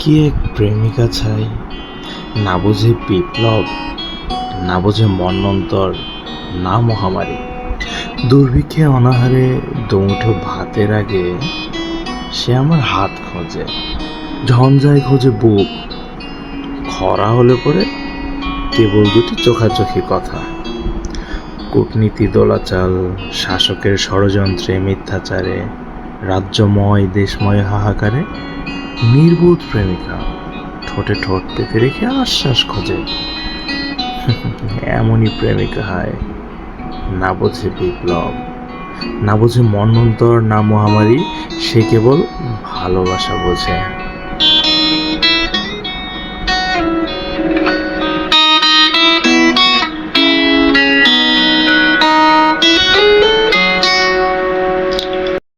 কি এক প্রেমিকা চাই? না বোঝে বিপ্লব, না বোঝে মন্বন্তর না মহামারী। দুর্ভিক্ষে অনাহারে দুমুঠো ভাতের আগে সে আমার হাত খোঁজে, ঝঞ্ঝায় খোঁজে বুক। খরা হলে পরে কেবল দুটি চোখাচোখি কথা। কূটনীতি দোলাচাল, শাসকের ষড়যন্ত্রে মিথ্যাচারে, রাজ্যময়, দেশময় হাহাকারে নির্বোধ প্রেমিকা ঠোঁটে ঠোঁট পেতে রেখে আশ্বাস খোঁজে। এমনই প্রেমিকা হয়। না বোঝে বিপ্লব, না বোঝে মন্বন্তর, না মহামারী, সে কেবল ভালোবাসা বোঝে।